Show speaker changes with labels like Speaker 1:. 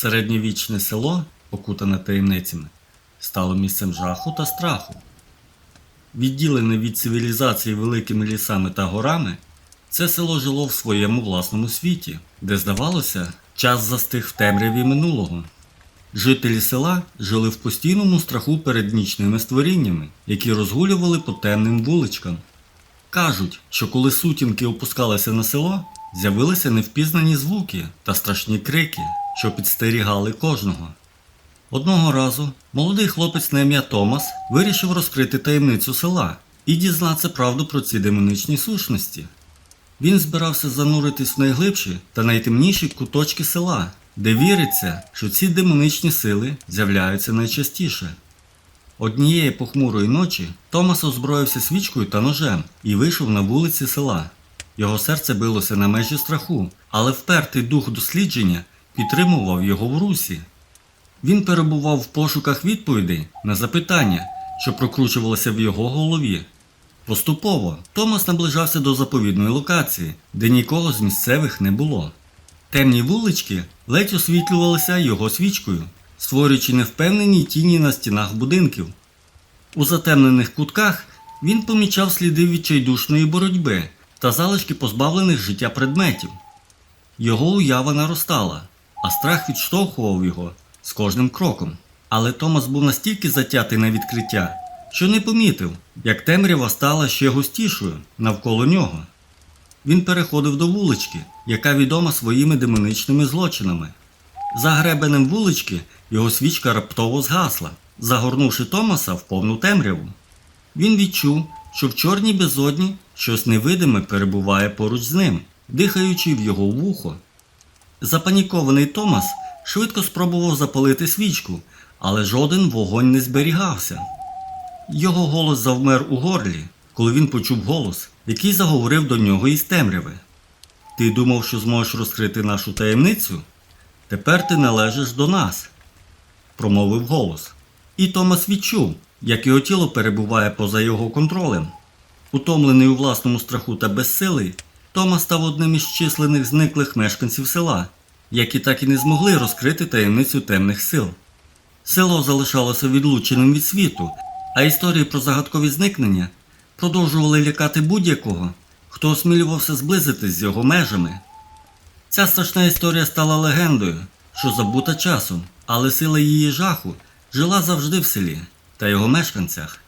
Speaker 1: Середньовічне село, окутане таємницями, стало місцем жаху та страху. Відділене від цивілізації великими лісами та горами, це село жило в своєму власному світі, де, здавалося, час застиг в темряві минулого. Жителі села жили в постійному страху перед нічними створіннями, які розгулювали по темним вуличкам. Кажуть, що коли сутінки опускалися на село, з'явилися невпізнані звуки та страшні крики, що підстерігали кожного. Одного разу молодий хлопець на ім'я Томас вирішив розкрити таємницю села і дізнатися правду про ці демоничні сущності. Він збирався зануритись в найглибші та найтемніші куточки села, де віриться, що ці демоничні сили з'являються найчастіше. Однієї похмурої ночі Томас озброївся свічкою та ножем і вийшов на вулиці села. Його серце билося на межі страху, але впертий дух дослідження підтримував його в русі. Він перебував в пошуках відповідей на запитання, що прокручувалося в його голові. Поступово Томас наближався до заповідної локації, де нікого з місцевих не було. Темні вулички ледь освітлювалися його свічкою, створюючи невпевнені тіні на стінах будинків. У затемнених кутках він помічав сліди відчайдушної боротьби та залишки позбавлених життя предметів. Його уява наростала, а страх відштовхував його з кожним кроком. Але Томас був настільки затятий на відкриття, що не помітив, як темрява стала ще густішою навколо нього. Він переходив до вулички, яка відома своїми демоничними злочинами. За гребенем вулички його свічка раптово згасла, загорнувши Томаса в повну темряву. Він відчув, що в чорній безодні щось невидиме перебуває поруч з ним, дихаючи в його вухо. Запанікований Томас швидко спробував запалити свічку, але жоден вогонь не зберігався. Його голос завмер у горлі, коли він почув голос, який заговорив до нього із темряви. Ти думав, що зможеш розкрити нашу таємницю? Тепер ти належиш до нас, промовив голос. І Томас відчув, як його тіло перебуває поза його контролем. Утомлений у власному страху та безсилий, Томас став одним із численних зниклих мешканців села, які так і не змогли розкрити таємницю темних сил. Село залишалося відлученим від світу, а історії про загадкові зникнення продовжували лякати будь-якого, хто осмілювався зблизитись з його межами. Ця страшна історія стала легендою, що забута часом, але сила її жаху жила завжди в селі та його мешканцях.